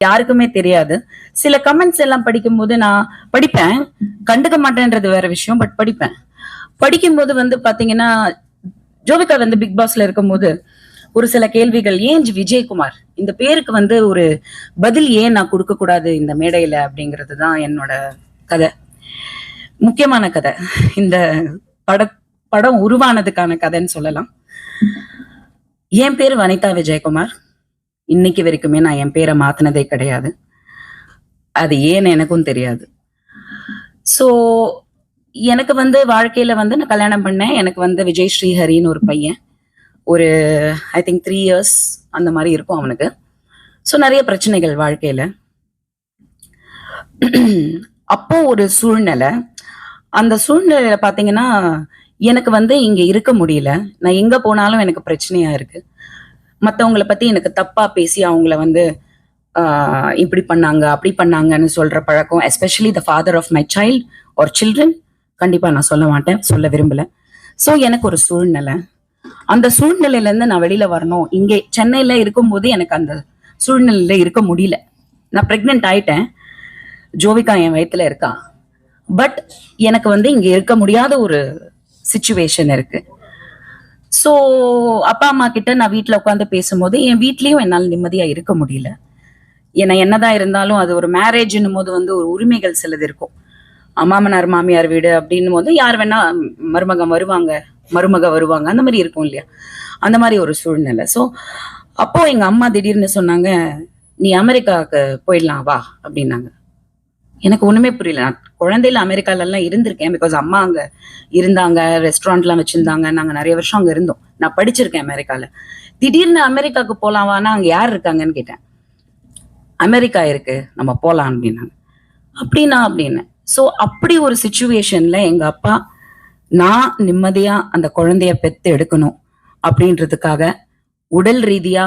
யாருக்குமே தெரியாது. சில கமெண்ட்ஸ் எல்லாம் படிக்கும்போது நான் படிப்பேன். கண்டுக்க மாட்டேன்றது வேற விஷயம் பட் படிப்பேன். படிக்கும்போது வந்து பாத்தீங்கன்னா ஜோவிகா வந்து பிக் பாஸ்ல இருக்கும்போது ஒரு சில கேள்விகள் ஏன் விஜயகுமார்? இந்த பேருக்கு வந்து ஒரு பதில் ஏன் நான் கொடுக்க கூடாது இந்த மேடையில? அப்படிங்கிறது தான் என்னோட கதை. முக்கியமான கதை. இந்த பட படம் உருவானதுக்கான கதைன்னு சொல்லலாம். என் பேர் வனிதா விஜயகுமார். இன்னைக்கு வரைக்குமே நான் என் பேரை மாத்தினதே கிடையாது. அது ஏன்னு எனக்கும் தெரியாது. ஸோ எனக்கு வந்து வாழ்க்கையில வந்து நான் கல்யாணம் பண்ணேன். எனக்கு வந்து விஜய் ஸ்ரீஹரின்னு ஒரு பையன். ஒரு ஐ திங்க் த்ரீ இயர்ஸ் அந்த மாதிரி இருக்கும் அவனுக்கு. ஸோ நிறைய பிரச்சனைகள் வாழ்க்கையில. அப்போ ஒரு சூழ்நிலை. அந்த சூழ்நிலையில பார்த்தீங்கன்னா எனக்கு வந்து இங்கே இருக்க முடியல. நான் எங்கே போனாலும் எனக்கு பிரச்சனையாக இருக்கு. மற்றவங்கள பத்தி எனக்கு தப்பா பேசி அவங்கள வந்து இப்படி பண்ணாங்க அப்படி பண்ணாங்கன்னு சொல்ற பழக்கம் especially the father of my child ஒரு சில்ட்ரன் கண்டிப்பா நான் சொல்ல மாட்டேன் சொல்ல விரும்பல. ஸோ எனக்கு ஒரு சூழ்நிலை. அந்த சூழ்நிலையில இருந்து நான் வெளியில வரணும். இங்கே சென்னையில இருக்கும்போது எனக்கு அந்த சூழ்நிலையில இருக்க முடியல. நான் பிரெக்னென்ட் ஆயிட்டேன். ஜோவிகா என் வயத்துல இருக்கா. பட் எனக்கு வந்து இங்க இருக்க முடியாத ஒரு சுச்சுவேஷன் இருக்கு. ஸோ அப்பா அம்மா கிட்ட நான் வீட்டில் உட்காந்து பேசும்போது என் வீட்லேயும் என்னால் நிம்மதியாக இருக்க முடியல. ஏன்னா என்னதான் இருந்தாலும் அது ஒரு மேரேஜ்னும் போது வந்து ஒரு உரிமைகள் சிலது இருக்கும். மாமனார் மாமியார் வீடு அப்படின்னும் போது யார் வேணா மருமக வருவாங்க மருமக வருவாங்க அந்த மாதிரி இருக்கும் இல்லையா? அந்த மாதிரி ஒரு சூழ்நிலை. ஸோ அப்போ எங்கள் அம்மா திடீர்னு சொன்னாங்க நீ அமெரிக்காவுக்கு போயிடலாம் வா அப்படின்னாங்க. எனக்கு ஒண்ணுமே புரியல. நான் குழந்தையில அமெரிக்கால எல்லாம் இருந்திருக்கேன் பிகாஸ் அம்மா அங்க இருந்தாங்க ரெஸ்டாரண்ட்லாம் வச்சிருந்தாங்க. நாங்க நிறைய வருஷம் அங்க இருந்தோம். நான் படிச்சிருக்கேன் அமெரிக்கால. திடீர்னு அமெரிக்காவுக்கு போலாம் வானா அங்க யார் இருக்காங்கன்னு கேட்டேன். அமெரிக்கா இருக்கு நம்ம போலாம் அப்படின்னாங்க. அப்படின்னா அப்படின்னு. ஸோ அப்படி ஒரு சுச்சுவேஷன்ல எங்க அப்பா நான் நிம்மதியா அந்த குழந்தைய பெத்து எடுக்கணும் அப்படின்றதுக்காக உடல் ரீதியா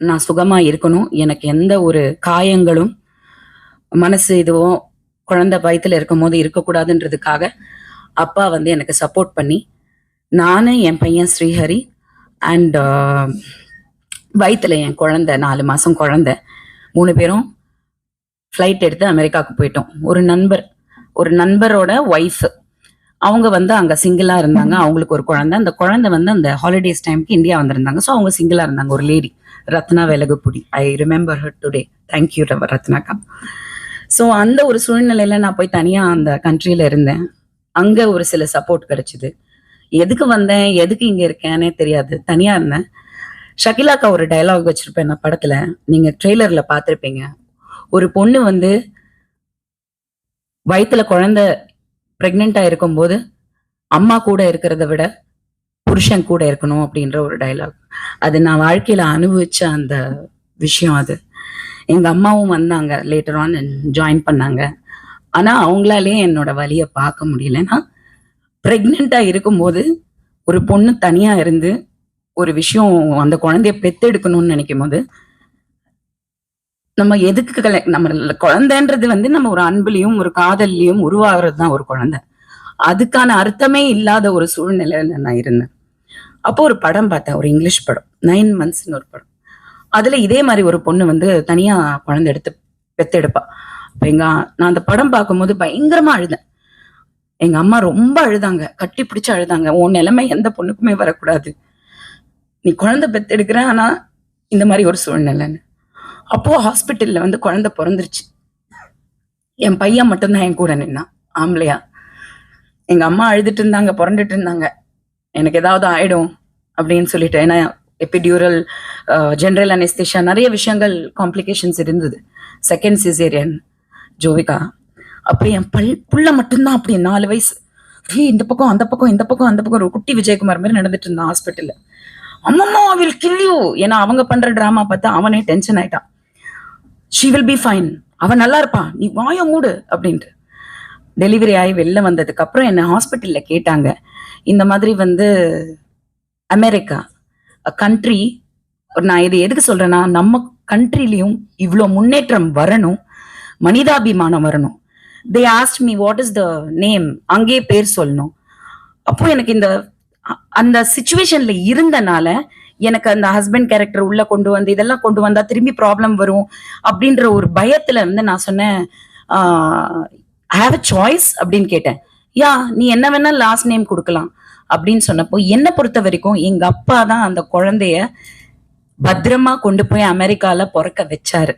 நான் சுகமா இருக்கணும். எனக்கு எந்த ஒரு காயங்களும் மனசு இதுவும் குழந்தை பயத்தில் இருக்கும் போது இருக்கக்கூடாதுன்றதுக்காக அப்பா வந்து எனக்கு சப்போர்ட் பண்ணி நானு என் பையன் ஸ்ரீஹரி அண்ட் uh, வயித்துல என் குழந்தை நாலு மாசம் குழந்தை. மூணு பேரும் ஃப்ளைட் எடுத்து அமெரிக்காவுக்கு போயிட்டோம். ஒரு நண்பர் ஒரு நண்பரோட ஒய்ஃப் அவங்க வந்து அங்க சிங்கிளா இருந்தாங்க. அவங்களுக்கு ஒரு குழந்தை. அந்த குழந்தை வந்து அந்த ஹாலிடேஸ் டைம்க்கு இந்தியா வந்திருந்தாங்க. ஸோ அவங்க சிங்கிளாக இருந்தாங்க. ஒரு lady Ratna Velagapudi. I remember her today thank you ரத்னாக்கா. So அந்த ஒரு சூழ்நிலையில நான் போய் தனியா அந்த கண்ட்ரியில இருந்தேன். அங்க ஒரு சில சப்போர்ட் கிடைச்சிது. எதுக்கு வந்தேன்? எதுக்கு இங்க இருக்கேனே தெரியாது. தனியா இருந்தேன். ஷகிலாக்கா ஒரு டயலாக் வச்சிருப்பேன் நான் படத்துல. நீங்க ட்ரெய்லர்ல பார்த்திருப்பீங்க. ஒரு பொண்ணு வந்து வயிற்றுல குழந்தை பிரெக்னெண்டா இருக்கும்போது அம்மா கூட இருக்கிறத விட புருஷன் கூட இருக்கணும் அப்படின்ற ஒரு டயலாக் அது நான் வாழ்க்கையில அனுபவிச்ச அந்த விஷயம் அது. எங்க அம்மாவும் வந்தாங்க லேட்டர் ஆன் ஜாயின் பண்ணாங்க. ஆனா அவங்களாலே என்னோட வழியை பார்க்க முடியலன்னா ப்ரெக்னெண்ட்டாக இருக்கும்போது ஒரு பொண்ணு தனியா இருந்து ஒரு விஷயம் அந்த குழந்தைய பெத்தெடுக்கணும்னு நினைக்கும் போது நம்ம எதுக்கு கலை நம்ம குழந்தைன்றது வந்து நம்ம ஒரு அன்புலையும் ஒரு காதல்லையும் உருவாகிறது தான் ஒரு குழந்தை. அதுக்கான அர்த்தமே இல்லாத ஒரு சூழ்நிலையில நான் இருந்தேன். அப்போ ஒரு படம் பார்த்தேன் ஒரு இங்கிலீஷ் படம். நைன் மந்த்ஸ்னு ஒரு படம். அதுல இதே மாதிரி ஒரு பொண்ணு வந்து தனியா குழந்தை எடுத்து பெத்தெடுப்பா. அப்ப எங்க நான் அந்த படம் பார்க்கும்போது பயங்கரமா அழுதேன். எங்க அம்மா ரொம்ப அழுதாங்க. கட்டி பிடிச்சு அழுதாங்க. உன் நிலைமை எந்த பொண்ணுக்குமே வரக்கூடாது. நீ குழந்தை பெத்தெடுக்கிற ஆனா இந்த மாதிரி ஒரு சூழ்நிலைன்னு. அப்போ ஹாஸ்பிட்டல்ல வந்து குழந்தை பிறந்துருச்சு. என் பையன் மட்டும்தான் என் கூட நின்னான். ஆம்பளையா. எங்க அம்மா அழுதுட்டு இருந்தாங்க புரண்டுட்டு இருந்தாங்க. எனக்கு ஏதாவது ஆயிடும் அப்படின்னு சொல்லிட்டு ஏன்னா எபிடியூரல் ஜென்ரல் அனெஸ்தேஷியா நிறைய விஷயங்கள் காம்ப்ளிகேஷன்ஸ் இருந்தது. செகண்ட் சிசேரியன் ஜோவிகா அப்படி என் பல் புள்ள மட்டும்தான் அப்படி நாலு வயசு. இந்த பக்கம் அந்த பக்கம் இந்த பக்கம் அந்த பக்கம் ஒரு குட்டி விஜயகுமார் மாதிரி நடந்துட்டு இருந்தான் ஹாஸ்பிட்டல்ல அம்மம்மா வில் கில் யூ ஏன்னா அவங்க பண்ற டிராமா பார்த்தா அவனே டென்ஷன் ஆயிட்டான். ஷி வில் பி ஃபைன் அவன் நல்லா இருப்பான். நீ வாய மூடு அப்படின்ட்டு. டெலிவரி ஆகி வெளில வந்ததுக்கு அப்புறம் என்னை ஹாஸ்பிட்டல்ல கேட்டாங்க. இந்த மாதிரி வந்து அமெரிக்கா. கண்ட்ரி நான் இது எதுக்கு சொல்றேன்னா நம்ம கண்ட்ரிலையும் இவ்வளோ முன்னேற்றம் வரணும் மனிதாபிமானம் வரணும். They asked me what is the name அங்கேயே பேர் சொல்லணும். அப்போ எனக்கு இந்த அந்த சுச்சுவேஷன்ல இருந்தனால எனக்கு அந்த ஹஸ்பண்ட் கேரக்டர் உள்ள கொண்டு வந்து இதெல்லாம் கொண்டு வந்தா திரும்பி ப்ராப்ளம் வரும் அப்படின்ற ஒரு பயத்துல வந்து நான் சொன்னேன் ஐ ஹாவ் அ சாய்ஸ் அப்படின்னு கேட்டேன். யா நீ என்ன வேணா லாஸ்ட் நேம் கொடுக்கலாம். அப்படின்னு சொன்னப்போ என்னை பொறுத்த வரைக்கும் எங்க அப்பா தான் அந்த குழந்தைய பத்திரமா கொண்டு போய் அமெரிக்கால பிறக்க வச்சாரு.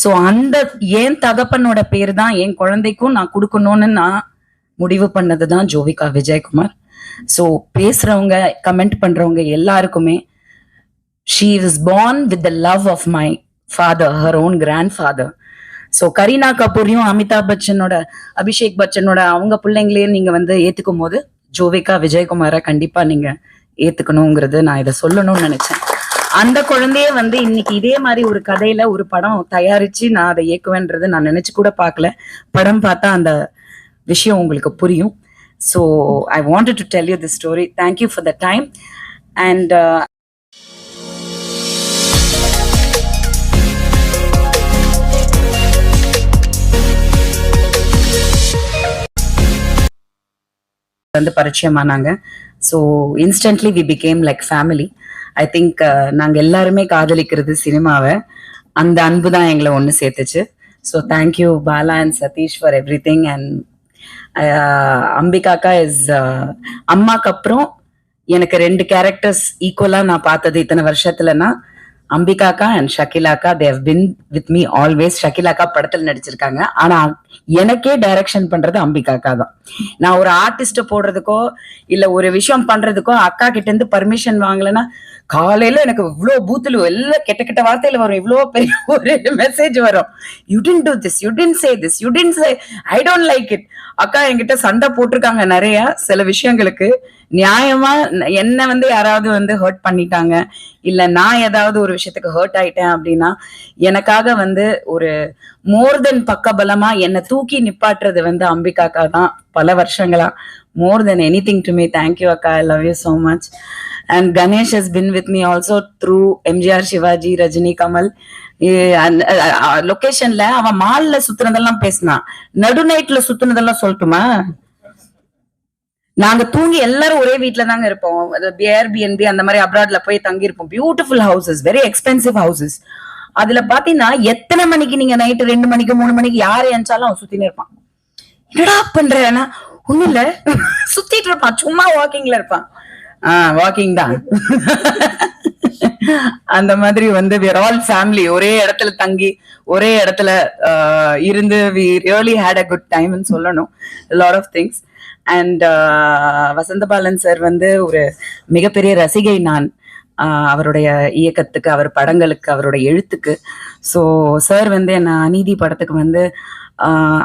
சோ அந்த என் தகப்பனோட பேர் தான் என் குழந்தைக்கும் நான் கொடுக்கணும்னு நான் முடிவு பண்ணது தான் ஜோவிகா விஜயகுமார். ஸோ பேசுறவங்க கமெண்ட் பண்றவங்க எல்லாருக்குமே she is born with the love of my father her own grandfather so Kareena கபூரையும் Amitabh பச்சனோட அபிஷேக் பச்சனோட அவங்க பிள்ளைங்களையும் நீங்க வந்து ஏத்துக்கும் போது ஜோவிகா விஜயகுமாரை கண்டிப்பா நீங்க ஏத்துக்கணுங்கிறது நான் இதை சொல்லணும்னு நினைச்சேன். அந்த குழந்தைய வந்து இன்னைக்கு இதே மாதிரி ஒரு கதையில ஒரு படம் தயாரிச்சு நான் அதை இயக்குவேன்றது நான் நினைச்சு கூட பார்க்கல. படம் பார்த்தா அந்த விஷயம் உங்களுக்கு புரியும். So I wanted to tell you the story thank you for the time and வந்து பரிச்சயமானாங்க. So instantly we became like family I think நாங்கள் எல்லாருமே காதலிக்கிறது சினிமாவை. அந்த அன்பு தான் எங்களை ஒன்று சேர்த்துச்சு. So thank you Bala and Sathish for everything and அம்பிகாக்கா is uh, அம்மாக்கு அப்புறம் எனக்கு ரெண்டு கேரக்டர்ஸ் ஈக்குவலாக நான் பார்த்தது இத்தனை வருஷத்துலனா அம்பிகாக்கா and ஷக்கிலாக்கா they've been with me always ஷக்கிலாக்கா படத்துல நடிச்சிருக்காங்க. ஆனா எனக்கே டைரக்ஷன் பண்றது அம்பிகாக்கா தான். நான் ஒரு ஆர்டிஸ்ட போடுறதுக்கோ இல்ல ஒரு விஷயம் பண்றதுக்கோ அக்கா கிட்ட இருந்து பர்மிஷன் வாங்கலைன்னா காலையில எனக்கு இவ்வளவு பூத்துல எல்லாம் கெட்ட கெட்ட வார்த்தையில வரும். இவ்வளோ பெரிய ஒரு மெசேஜ் வரும். You tend to this you tend say this you tend say I don't like it அக்கா என்கிட்ட சண்டை போட்டிருக்காங்க நிறைய சில விஷயங்களுக்கு. நியாயமா என்ன வந்து யாராவது வந்து ஹர்ட் பண்ணிட்டாங்க இல்ல நான் ஏதாவது ஒரு விஷயத்துக்கு ஹர்ட் ஆயிட்டேன் அப்படின்னா எனக்காக வந்து ஒரு மோர் தென் பக்கபலமா என்னை தூக்கி நிப்பாட்டுறது வந்து அம்பிகாக்கா தான் பல வருஷங்களா. More than anything to me thank you அக்கா I love you so much and Ganesh has been with me also through MGR Sivaji Rajini Kamal லொகேஷன்ல அவன் மால்ல சுத்துனதெல்லாம் பேசினான் நடுநைட்ல சுத்துனதெல்லாம் சொல்லட்டுமா? நாங்க தூங்கி எல்லாரும் ஒரே வீட்ல தாங்க இருப்போம். ஏர்பிஎன்பி அந்த மாதிரி அப்ராட்ல போய் தங்கி இருப்போம் beautiful houses very expensive houses அதுல பாத்தீங்கன்னா எத்தனை மணிக்கு நீங்க நைட்டு ரெண்டு மணிக்கு மூணு மணிக்கு யாரு எஞ்சாலும் அவன் சுத்தினே இருப்பான். என்னடா பண்றேன்னா ஒண்ணும் இல்ல. சுத்திட்டு இருப்பான். சும்மா வாக்கிங்ல இருப்பான். ஆஹ் வாக்கிங் தான். அந்த மாதிரி வந்து வேர் ஆல் ஃபேமிலி ஒரே இடத்துல தங்கி ஒரே இடத்துல இருந்து we really had a good டைம்னு சொல்லணும். Lot of things and Vasanthabalan sir வந்து ஒரு மிகப்பெரிய ரசிகை நான். அவருடைய இயக்கத்துக்கு அவர் படங்களுக்கு அவருடைய எழுத்துக்கு. ஸோ சார் வந்து என்ன அநீதி படத்துக்கு வந்து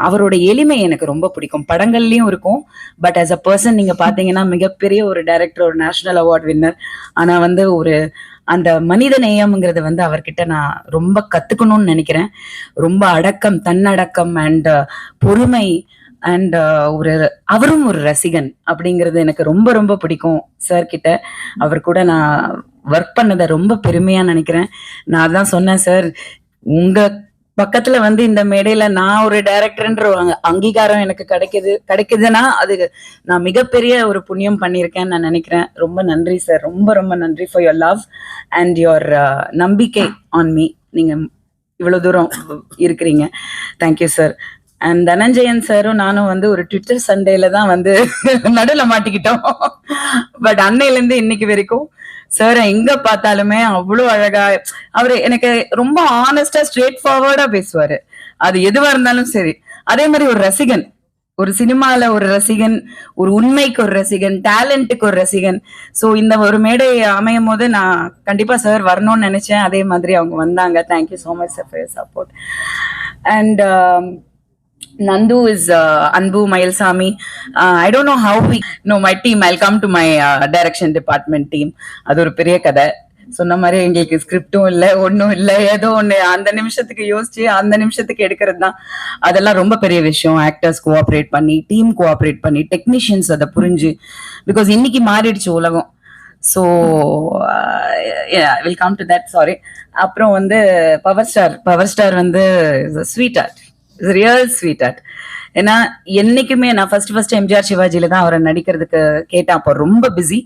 அவரோட எளிமை எனக்கு ரொம்ப பிடிக்கும். படங்கள்லயும் இருக்கும். பட் ஆஸ் அ பர்சன் நீங்க பாத்தீங்கன்னா மிகப்பெரிய ஒரு டைரக்டர் ஒரு நேஷனல் அவார்ட் வின்னர் ஆனா வந்து ஒரு அந்த மனித நேயம்ங்கிறது வந்து அவர்கிட்ட நான் ரொம்ப கத்துக்கணும்னு நினைக்கிறேன். ரொம்ப அடக்கம் தன்னடக்கம் அண்ட் uh, பொறுமை அண்ட் uh, ஒரு அவரும் ஒரு ரசிகன் அப்படிங்கிறது எனக்கு ரொம்ப ரொம்ப பிடிக்கும் சார் கிட்ட அவர் கூட நான் ஒர்க் பண்ணதை ரொம்ப பெருமையா நினைக்கிறேன். நான் அதான் சொன்னேன் சார் உங்க பக்கத்துல வந்து இந்த மேடையில நான் ஒரு டைரக்டர்ன்றவாங்க ஒரு அங்கீகாரம் எனக்கு கிடைக்குது. கிடைக்குதுன்னா அது நான் மிகப்பெரிய ஒரு புண்ணியம் பண்ணியிருக்கேன்னு நான் நினைக்கிறேன். ரொம்ப நன்றி சார் ரொம்ப ரொம்ப நன்றி for your love and your நம்பிக்கை ஆன் மீ நீங்க இவ்வளவு தூரம் இருக்கிறீங்க. தேங்க்யூ சார் அண்ட் தனஞ்சயன் சாரும் நானும் வந்து ஒரு ட்விட்டர் சண்டேல தான் வந்து நடுல மாட்டிக்கிட்டோம். பட் அன்னையிலேருந்து இன்னைக்கு வரைக்கும் சார் எங்க பார்த்தாலுமே அவ்வளோ அழகா அவரு எனக்கு ரொம்ப ஆனஸ்டா ஸ்ட்ரெயிட் ஃபார்வர்டா பேசுவாரு. அது எதுவா இருந்தாலும் சரி. அதே மாதிரி ஒரு ரசிகன். ஒரு சினிமால ஒரு ரசிகன் ஒரு உண்மைக்கு ஒரு ரசிகன் டேலண்ட்டுக்கு ஒரு ரசிகன். ஸோ இந்த ஒரு மேடை அமையும் போது நான் கண்டிப்பா சார் வரணும்னு நினைச்சேன். அதே மாதிரி அவங்க வந்தாங்க. Thank you so much sir for support and Nandu is uh, Anbu Mailsami. Uh, I don't know how we no my team. I'll come to my uh, direction department team. அது ஒரு பெரிய கதை. சொன்ன மாதிரி எங்களுக்கு ஸ்கிரிப்டும் இல்லை ஒன்றும் இல்லை. ஏதோ ஒன்று அந்த நிமிஷத்துக்கு யோசிச்சு அந்த நிமிஷத்துக்கு எடுக்கிறது தான். அதெல்லாம் ரொம்ப பெரிய விஷயம். ஆக்டர்ஸ் கோஆப்ரேட் பண்ணி டீம் கோஆப்ரேட் பண்ணி டெக்னீஷியன்ஸ் அதை புரிஞ்சு. பிகாஸ் இன்னைக்கு மாறிடுச்சு உலகம். So will come to that sorry அப்புறம் வந்து பவர் ஸ்டார் பவர் ஸ்டார் வந்து sweetheart real sweetheart ஏன்னா என்னைக்குமே நான் ஃபர்ஸ்ட் ஃபர்ஸ்ட் எம்ஜிஆர் சிவாஜியில தான் அவரை நடிக்கிறதுக்கு கேட்டேன். அப்போ ரொம்ப பிஸி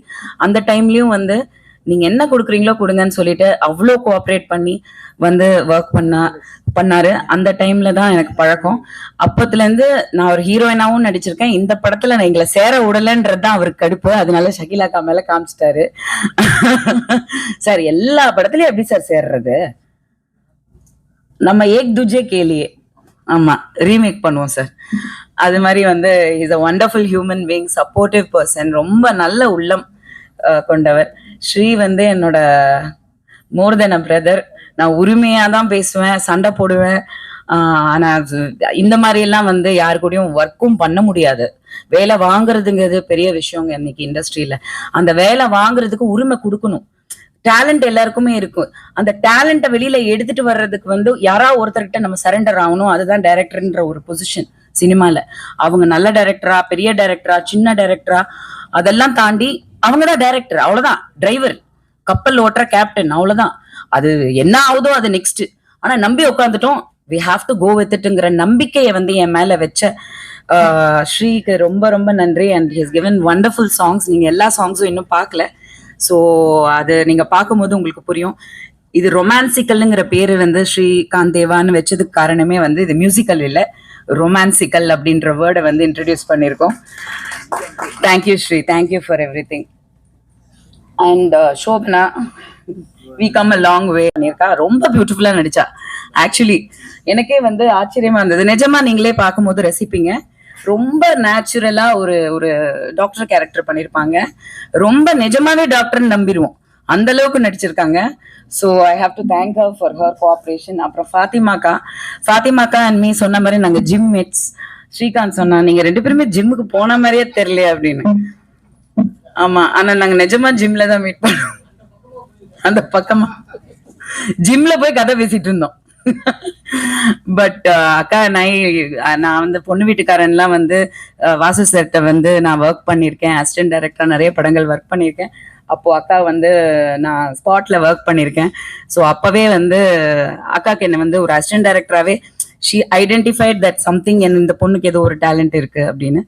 அந்த டைம்லயும் வந்து நீங்க என்ன கொடுக்குறீங்களோ கொடுங்கன்னு சொல்லிட்டு அவ்வளோ கோஆப்ரேட் பண்ணி வந்து ஒர்க் பண்ணா பண்ணாரு. அந்த டைம்ல தான் எனக்கு பழக்கம். அப்பத்துல இருந்து நான் ஒரு ஹீரோயினாவும் நடிச்சிருக்கேன். இந்த படத்துல நான் எங்களை சேர விடலன்றது தான் அவருக்கு கடுப்பு. அதனால ஷகிலாக்கா மேல காமிச்சிட்டாரு. சார் எல்லா படத்துலயும் எப்படி சார் சேர்றது? நம்ம ஏக் துஜே கேலியே. ஆமா ரீமேக் பண்ணுவோம் சார் அது மாதிரி வந்து is a wonderful human being supportive person ரொம்ப நல்ல உள்ளம் கொண்டவர். ஸ்ரீ வந்து என்னோட மோர் தென் அ பிரதர் நான் உரிமையாக தான் பேசுவேன் சண்டை போடுவேன். ஆனால் அது இந்த மாதிரி எல்லாம் வந்து யாரு கூடயும் ஒர்க்கும் பண்ண முடியாது. வேலை வாங்குறதுங்கிறது பெரிய விஷயங்க இன்னைக்கு இண்டஸ்ட்ரியில அந்த வேலை வாங்குறதுக்கு உரிமை கொடுக்கணும். டேலண்ட் எல்லாருக்குமே இருக்கும். அந்த டேலண்ட்டை வெளியில எடுத்துட்டு வர்றதுக்கு வந்து யாரா ஒருத்தர்கிட்ட நம்ம சரண்டர் ஆகணும். அதுதான் டைரக்டர்ன்ற ஒரு பொசிஷன் சினிமால. அவங்க நல்ல டைரக்டரா பெரிய டைரக்டரா சின்ன டைரக்டரா அதெல்லாம் தாண்டி அவங்க தான் டைரக்டர் அவ்வளவுதான். டிரைவர் கப்பல் ஓட்டுற கேப்டன் அவ்வளவுதான். அது என்ன ஆகுதோ அது நெக்ஸ்ட் ஆனா நம்பி உட்காந்துட்டோம் வி ஹாவ் டு கோ வித்துட்டுங்கிற நம்பிக்கையை வந்து என் மேல வச்ச ஸ்ரீக்கு ரொம்ப ரொம்ப நன்றி. And his given wonderful songs நீங்க எல்லா சாங்ஸும் இன்னும் பார்க்கல. ஸோ அது நீங்க பார்க்கும்போது உங்களுக்கு புரியும். இது ரொமான்சிக்கல்ங்கிற பேர் வந்து ஸ்ரீகாந்த் தேவான்னு வச்சதுக்கு காரணமே வந்து இது மியூசிக்கல் இல்ல. ரொமான்சிக்கல் அப்படின்ற வேர்டை வந்து இன்ட்ரடியூஸ் பண்ணியிருக்கோம். Thank you Sri thank you for everything and Shobana we come a long way பண்ணியிருக்கா. ரொம்ப பியூட்டிஃபுல்லா நடிச்சா. ஆக்சுவலி எனக்கே வந்து ஆச்சரியமா இருந்தது. நிஜமா நீங்களே பார்க்கும்போது ரசிப்பீங்க. ரொம்ப நேச்சுரலா ஒரு ஒரு டாக்டர் கேரக்டர் பண்ணியிருப்பாங்க ரொம்ப நிஜமாவே டாக்டர்னு நம்பிடுவோம் அந்த அளவுக்கு நடிச்சிருக்காங்க. So I have to thank her for her cooperation அப்புறம் ஃபாத்திமாக்கா. ஃபாத்திமாக்கா அண்ட் மீ சொன்ன மாதிரி நாங்கள் ஜிம் மேட்ஸ் ஸ்ரீகாந்த் சொன்னா நீங்க ரெண்டு பேருமே ஜிம்முக்கு போன மாதிரியே தெரியல அப்படின்னு. ஆமா ஆனா நாங்க நிஜமா ஜிம்ல தான் மீட் பண்ணோம். அந்த பக்கமா. ஜிம்ல போய் கதை பேசிட்டு இருந்தோம். பட் uh, அக்கா நான் நான் வந்து பொண்ணு வீட்டுக்காரன்லாம் வந்து வாசு சார்கிட்ட வந்து நான் ஒர்க் பண்ணியிருக்கேன். அசிஸ்டன்ட் டைரக்டராக நிறைய படங்கள் ஒர்க் பண்ணியிருக்கேன். அப்போது அக்கா வந்து நான் ஸ்பாட்டில் ஒர்க் பண்ணியிருக்கேன். ஸோ அப்போவே வந்து அக்காவுக்கு என்னை வந்து ஒரு அசிஸ்டன்ட் டைரக்டராகவே ஷீ ஐடென்டிஃபைட் தட் சம்திங் என் இந்த பொண்ணுக்கு ஏதோ ஒரு டேலண்ட் இருக்குது அப்படின்னு.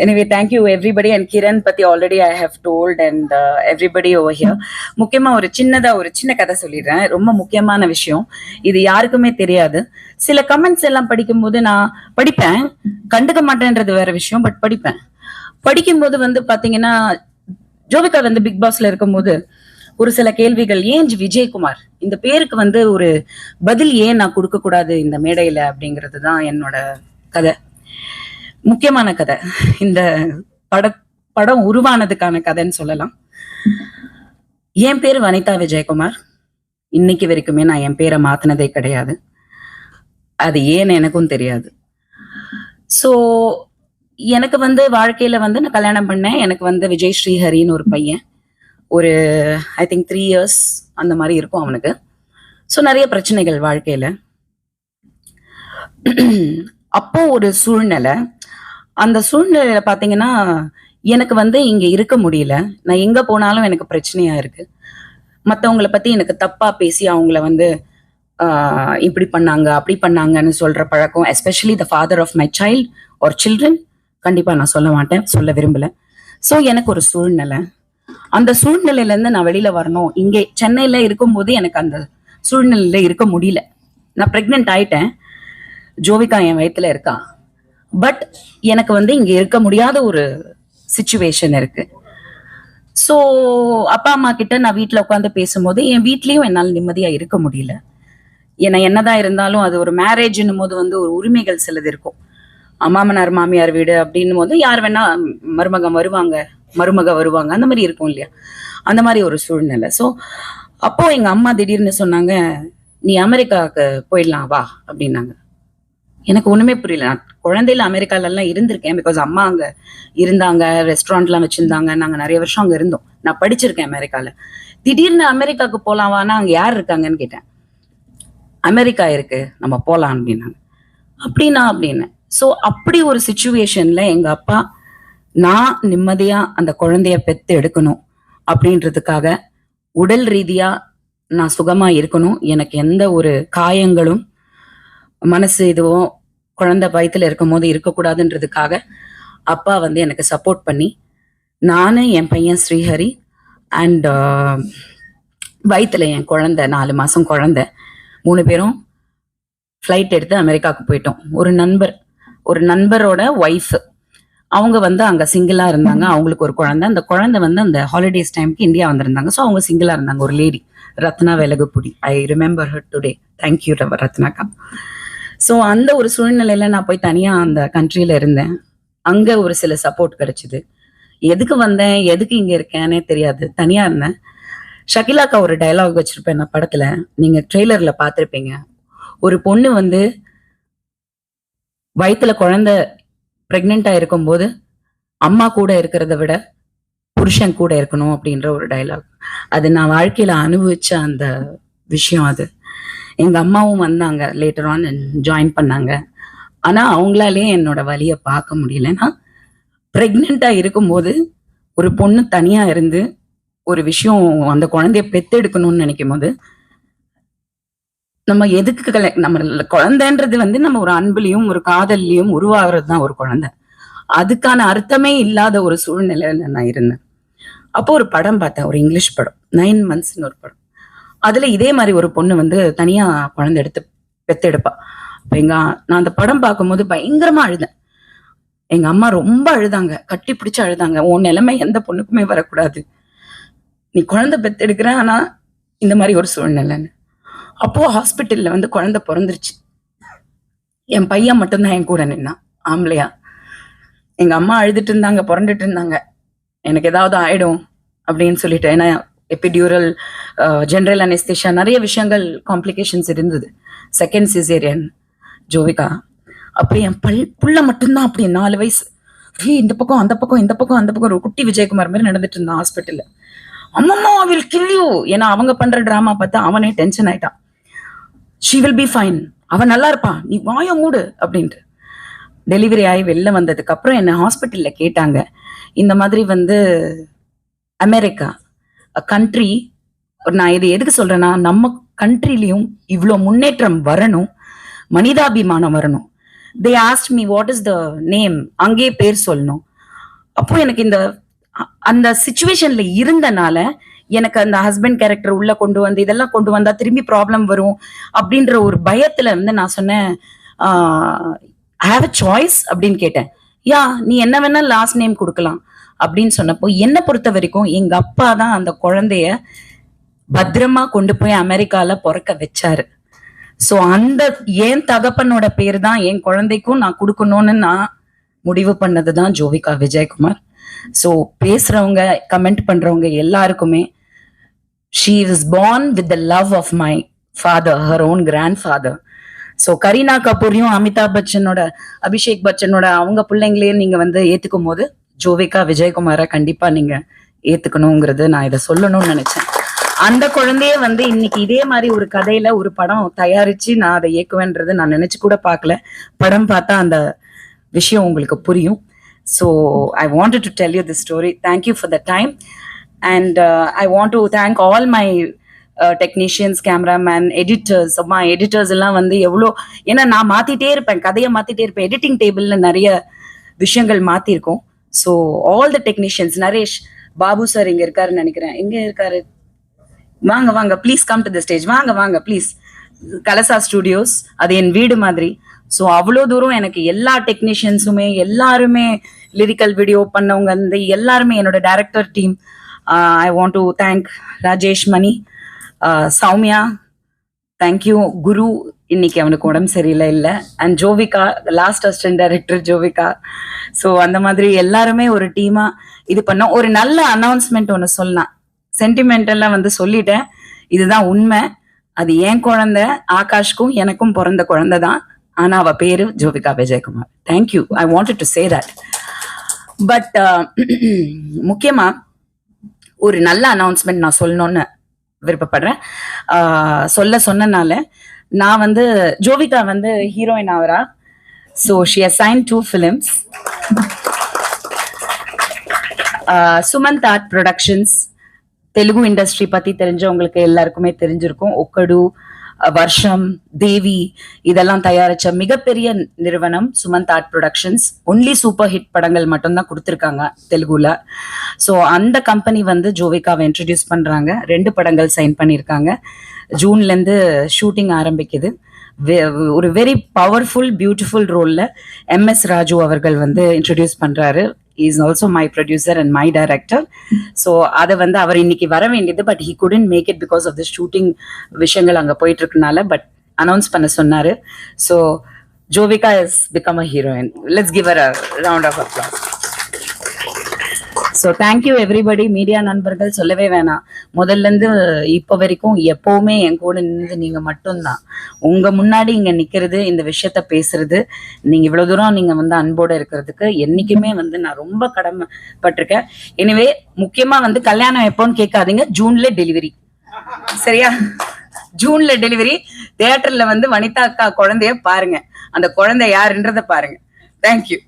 Anyway thank you everybody and Kiran பத்தி already I have told and everybody over here முக்கியமா ஒரு சின்னதா ஒரு சின்ன கதை சொல்லிடுறேன். ரொம்ப முக்கியமான விஷயம். இது யாருக்குமே தெரியாது. சில கமெண்ட்ஸ் எல்லாம் படிக்கும்போது நான் படிப்பேன். கண்டுக்க மாட்டேன்றது வேற விஷயம் பட் படிப்பேன். படிக்கும்போது வந்து பாத்தீங்கன்னா ஜோவிகா வந்து பிக் பாஸ்ல இருக்கும்போது ஒரு சில கேள்விகள் ஏன் விஜயகுமார்? இந்த பேருக்கு வந்து ஒரு பதில் ஏன் நான் கொடுக்க கூடாது இந்த மேடையில அப்படிங்கிறது தான் என்னோட கதை. முக்கியமான கதை. இந்த பட படம் உருவானதுக்கான கதைன்னு சொல்லலாம். என் பேர் வனிதா விஜயகுமார். இன்னைக்கு வரைக்குமே நான் என் பேரை மாத்தினதே கிடையாது. அது ஏன்னு எனக்கும் தெரியாது. ஸோ எனக்கு வந்து வாழ்க்கையில வந்து நான் கல்யாணம் பண்ணேன். எனக்கு வந்து விஜய் ஸ்ரீஹரின்னு ஒரு பையன். ஒரு ஐ திங்க் த்ரீ இயர்ஸ் அந்த மாதிரி இருக்கும் அவனுக்கு. ஸோ நிறைய பிரச்சனைகள் வாழ்க்கையில. அப்போ ஒரு சூழ்நிலை அந்த சூழ்நிலையில பாத்தீங்கன்னா எனக்கு வந்து இங்க இருக்க முடியல. நான் எங்க போனாலும் எனக்கு பிரச்சனையா இருக்கு. மற்றவங்கள பத்தி எனக்கு தப்பா பேசி அவங்கள வந்து இப்படி பண்ணாங்க அப்படி பண்ணாங்கன்னு சொல்ற பழக்கம் especially the father of my child ஒரு சில்ட்ரன் கண்டிப்பா நான் சொல்ல மாட்டேன் சொல்ல விரும்பல. ஸோ எனக்கு ஒரு சூழ்நிலை. அந்த சூழ்நிலையில இருந்து நான் வெளியில வரணும். இங்கே சென்னையில இருக்கும்போது எனக்கு அந்த சூழ்நிலையில இருக்க முடியல. நான் பிரெக்னென்ட் ஆயிட்டேன். ஜோவிகா என் வயித்துல இருக்கா. பட் எனக்கு வந்து இங்க இருக்க முடியாத ஒரு சுச்சுவேஷன் இருக்கு. ஸோ அப்பா அம்மா கிட்ட நான் வீட்டில் உட்காந்து பேசும்போது என் வீட்லேயும் என்னால் நிம்மதியாக இருக்க முடியல. ஏன்னா என்னதான் இருந்தாலும் அது ஒரு மேரேஜ்னும் போது வந்து ஒரு உரிமைகள் சிலது இருக்கும். மாமனார் மாமியார் வீடு அப்படின்னும் போது யார் வேணா மருமகம் வருவாங்க மருமக வருவாங்க அந்த மாதிரி இருக்கும் இல்லையா? அந்த மாதிரி ஒரு சூழ்நிலை. ஸோ அப்போ எங்கள் அம்மா திடீர்னு சொன்னாங்க நீ அமெரிக்காவுக்கு போயிடலாம் வா அப்படின்னாங்க. எனக்கு ஒண்ணுமே புரியல. நான் குழந்தையில அமெரிக்கால எல்லாம் இருந்திருக்கேன் பிகாஸ் அம்மா அங்க இருந்தாங்க ரெஸ்டாரண்ட்லாம் வச்சிருந்தாங்க. நாங்க நிறைய வருஷம் அங்க இருந்தோம். நான் படிச்சிருக்கேன் அமெரிக்கால. திடீர்னு அமெரிக்காவுக்கு போலாம்? வானா அங்க யார் இருக்காங்கன்னு கேட்டேன். அமெரிக்கா இருக்கு நம்ம போலாம் அப்படின்னாங்க. அப்படின்னா அப்படின்னு. ஸோ அப்படி ஒரு சுச்சுவேஷன்ல எங்க அப்பா நான் நிம்மதியா அந்த குழந்தைய பெத்து எடுக்கணும் அப்படின்றதுக்காக உடல் ரீதியா நான் சுகமா இருக்கணும். எனக்கு எந்த ஒரு காயங்களும் மனசு இதுவும் குழந்தை பயத்தில் இருக்கும் போது இருக்கக்கூடாதுன்றதுக்காக அப்பா வந்து எனக்கு சப்போர்ட் பண்ணி நான் என் பையன் ஸ்ரீஹரி அண்ட் uh, வயித்துல என் குழந்தை நாலு மாசம் குழந்தை மூணு பேரும் ஃப்ளைட் எடுத்து அமெரிக்காவுக்கு போயிட்டோம். ஒரு நண்பர் ஒரு நண்பரோட ஒய்ஃப் அவங்க வந்து அங்க சிங்கிளா இருந்தாங்க. அவங்களுக்கு ஒரு குழந்தை. அந்த குழந்தை வந்து அந்த ஹாலிடேஸ் டைம்க்கு இந்தியா வந்திருந்தாங்க. ஸோ அவங்க சிங்கிளாக இருந்தாங்க. ஒரு lady Ratna Velagapudi. I remember her today thank you ரத்னாக்கா. So அந்த ஒரு சூழ்நிலையில நான் போய் தனியாக அந்த கண்ட்ரியில இருந்தேன். அங்கே ஒரு சில சப்போர்ட் கிடைச்சிது. எதுக்கு வந்தேன்? எதுக்கு இங்கே இருக்கேனே தெரியாது. தனியாக இருந்தேன். ஷகிலாக்கா ஒரு டயலாக் வச்சிருப்பேன் நான் படத்துல. நீங்கள் ட்ரெய்லர்ல பார்த்துருப்பீங்க. ஒரு பொண்ணு வந்து வயித்துல குழந்தை ப்ரெக்னெண்ட்டாக இருக்கும்போது அம்மா கூட இருக்கிறத விட புருஷன் கூட இருக்கணும் அப்படின்ற ஒரு டயலாக் அது நான் வாழ்க்கையில் அனுபவிச்ச அந்த விஷயம் அது. எங்க அம்மாவும் வந்தாங்க லேட்டர் ஆன் ஜாயின் பண்ணாங்க. ஆனா அவங்களாலே என்னோட வழியை பார்க்க முடியலன்னா ப்ரெக்னெண்ட்டாக இருக்கும்போது ஒரு பொண்ணு தனியா இருந்து ஒரு விஷயம் அந்த குழந்தைய பெத்தெடுக்கணும்னு நினைக்கும் போது நம்ம எதுக்கு கல்யா- நம்ம குழந்தைன்றது வந்து நம்ம ஒரு அன்புலையும் ஒரு காதல்லையும் உருவாகிறது தான் ஒரு குழந்தை. அதுக்கான அர்த்தமே இல்லாத ஒரு சூழ்நிலையில நான் இருந்தேன். அப்போ ஒரு படம் பார்த்தேன் ஒரு இங்கிலீஷ் படம். நைன் மந்த்ஸ்னு ஒரு படம். அதுல இதே மாதிரி ஒரு பொண்ணு வந்து தனியா குழந்தை எடுத்து பெத்தெடுப்பா. அப்ப எங்க நான் அந்த படம் பார்க்கும்போது பயங்கரமா அழுதேன். எங்க அம்மா ரொம்ப அழுதாங்க. கட்டி பிடிச்சு அழுதாங்க. உன் நிலைமை எந்த பொண்ணுக்குமே வரக்கூடாது. நீ குழந்தை பெத்தெடுக்கிற ஆனா இந்த மாதிரி ஒரு சூழ்நிலைன்னு. அப்போ ஹாஸ்பிட்டல்ல வந்து குழந்தை பிறந்துருச்சு. என் பையன் மட்டும்தான் என் கூட நின்னான். ஆம்பளையா. எங்க அம்மா அழுதுட்டு இருந்தாங்க புரண்டுட்டு இருந்தாங்க. எனக்கு ஏதாவது ஆயிடும் அப்படின்னு சொல்லிட்டு ஏன்னா எபிடியூரல் ஜென்ரல் அனெஸ்தேஷியா நிறைய விஷயங்கள் காம்ப்ளிகேஷன்ஸ் இருந்தது. செகண்ட் சிசேரியன் ஜோவிகா அப்படி என் பல் புள்ள மட்டும்தான் அப்படி நாலு வயசு. ஏய் இந்த பக்கம் அந்த பக்கம் இந்த பக்கம் அந்த பக்கம் ஒரு குட்டி விஜயகுமார் மாதிரி நடந்துட்டு இருந்தான் ஹாஸ்பிட்டல்ல அம்மம்மா வில் கில் யூ ஏன்னா அவங்க பண்ற டிராமா பார்த்தா அவனே டென்ஷன் ஆயிட்டான். ஷீ வில் பி ஃபைன் அவன் நல்லா இருப்பான். நீ வாய மூடு அப்படின்ட்டு. டெலிவரி ஆகி வெளில வந்ததுக்கு அப்புறம் என்ன ஹாஸ்பிட்டல்ல கேட்டாங்க. இந்த மாதிரி வந்து அமெரிக்கா கண்ட்ரி நான் இது எதுக்கு சொல்றேன்னா நம்ம கண்ட்ரிலையும் இவ்வளோ முன்னேற்றம் வரணும் மனிதாபிமானம் வரணும். They asked me what is the name அங்கே பேர் சொல்லணும். அப்போ எனக்கு இந்த அந்த சுச்சுவேஷன்ல இருந்தனால எனக்கு அந்த ஹஸ்பண்ட் கேரக்டர் உள்ள கொண்டு வந்து இதெல்லாம் கொண்டு வந்தா திரும்பி ப்ராப்ளம் வரும் அப்படின்ற ஒரு பயத்துல வந்து நான் சொன்னேன் ஹாவ் அ சாய்ஸ் அப்படின்னு கேட்டேன். யா நீ என்ன வேணா லாஸ்ட் நேம் கொடுக்கலாம். அப்படின்னு சொன்னப்போ என்னை பொறுத்த வரைக்கும் எங்க அப்பா தான் அந்த குழந்தைய பத்திரமா கொண்டு போய் அமெரிக்கால பிறக்க வச்சாரு. சோ அந்த என் தகப்பனோட பேர் தான் என் குழந்தைக்கும் நான் கொடுக்கணும்னு நான் முடிவு பண்ணதுதான் ஜோவிகா விஜயகுமார். சோ பேசுறவங்க கமெண்ட் பண்றவங்க எல்லாருக்குமே she is born with the love of my father her own grandfather so Kareena கபூரையும் Amitabh பச்சனோட அபிஷேக் பச்சனோட அவங்க பிள்ளைங்களையும் நீங்க வந்து ஏத்துக்கும் போது ஜோவிகா விஜயகுமாரை கண்டிப்பா நீங்க ஏத்துக்கணுங்கிறது நான் இதை சொல்லணும்னு நினைச்சேன். அந்த குழந்தைய வந்து இன்னைக்கு இதே மாதிரி ஒரு கதையில ஒரு படம் தயாரிச்சு நான் அதை இயக்குவேன்றது நான் நினைச்சு கூட பார்க்கல. படம் பார்த்தா அந்த விஷயம் உங்களுக்கு புரியும். So I wanted to tell you the story thank you for the time and I want to thank all my technicians cameraman editors அம்மா எடிட்டர்ஸ் எல்லாம் வந்து எவ்வளோ ஏன்னா நான் மாத்திட்டே இருப்பேன். கதையை மாத்திட்டே இருப்பேன். எடிட்டிங் டேபிள்ல நிறைய விஷயங்கள் மாத்திருக்கோம். So all the technicians Naresh Babu sir இங்க இருக்காருன்னு நினைக்கிறேன். எங்க இருக்காரு? வாங்க வாங்க please come to the stage வாங்க வாங்க ப்ளீஸ் கலசா ஸ்டுடியோஸ் அது என் வீடு மாதிரி. ஸோ அவ்வளோ தூரம் எனக்கு எல்லா டெக்னீஷியன்ஸுமே எல்லாருமே லிரிக்கல் வீடியோ பண்ணவங்க வந்து எல்லாருமே என்னோட director team I want to thank Rajesh Mani Soumya thank you Guru இன்னைக்கு அவனுக்கு உடம்பு சரியில்லை இல்லை. And Jovika last assistant director Jovika. So அந்த மாதிரி எல்லாருமே ஒரு டீமா இது பண்ணோம். ஒரு நல்ல அனௌன்ஸ்மெண்ட் ஒன்று சொல்லலாம். சென்டிமெண்டெல்லாம் வந்து சொல்லிட்டேன். இதுதான் உண்மை. அது என் குழந்தை ஆகாஷ்க்கும் எனக்கும் பிறந்த குழந்தை தான். ஆனா அவ பேரு Jovika Vijayakumar. Thank you I wanted to say that but முக்கியமா ஒரு நல்ல அனௌன்ஸ்மெண்ட் நான் சொல்லணும்னு விருப்பப்படுறேன். Uh, சொல்ல சொன்னனால நான் வந்து ஜோவிகா வந்து heroine ஆவரா so she assign two films Sumanth art productions Telugu industry பத்தி தெரிஞ்சவங்களுக்கு எல்லாருக்குமே தெரிஞ்சிருக்கும். ஒக்கடு வருஷம் தேவி இதெல்லாம் தயாரிச்ச மிகப்பெரிய நிறுவனம் Sumanth art productions only super hit படங்கள் மட்டும்தான் கொடுத்துருக்காங்க தெலுங்குல. ஸோ அந்த கம்பெனி வந்து ஜோவிகாவை இன்ட்ரடியூஸ் பண்றாங்க. ரெண்டு படங்கள் சைன் பண்ணியிருக்காங்க. ஜூன்ல இருந்து ஷூட்டிங் ஆரம்பிக்குது. ஒரு வெரி பவர்ஃபுல் பியூட்டிஃபுல் ரோலில் எம்எஸ் ராஜு அவர்கள் வந்து இன்ட்ரடியூஸ் பண்றாரு. Is also my producer and my director so அதை வந்து அவர் இன்னைக்கு வர வேண்டியது but he couldn't make it because of the shooting விஷயங்கள் அங்கே போயிட்டு இருக்கனால பட் அனௌன்ஸ் பண்ண சொன்னார். So Jovika is become a heroine let's give a round of applause so thank you everybody media நண்பர்கள் சொல்லவே வேணாம். முதல்ல இருந்து இப்போ வரைக்கும் எப்பவுமே என் கூட நின்று நீங்க மட்டும்தான். உங்க முன்னாடி இங்க நிக்கிறது இந்த விஷயத்த பேசுறது நீங்க இவ்வளவு தூரம் நீங்க வந்து அன்போடு இருக்கிறதுக்கு என்னைக்குமே வந்து நான் ரொம்ப கடமைப்பட்டிருக்கேன். எனவே முக்கியமா வந்து கல்யாணம் எப்போன்னு கேட்காதீங்க. ஜூன்ல டெலிவரி சரியா? ஜூன்ல டெலிவரி தியேட்டர்ல வந்து வனிதா அக்கா குழந்தைய பாருங்க. அந்த குழந்தை யாருன்றத பாருங்க. தேங்க்யூ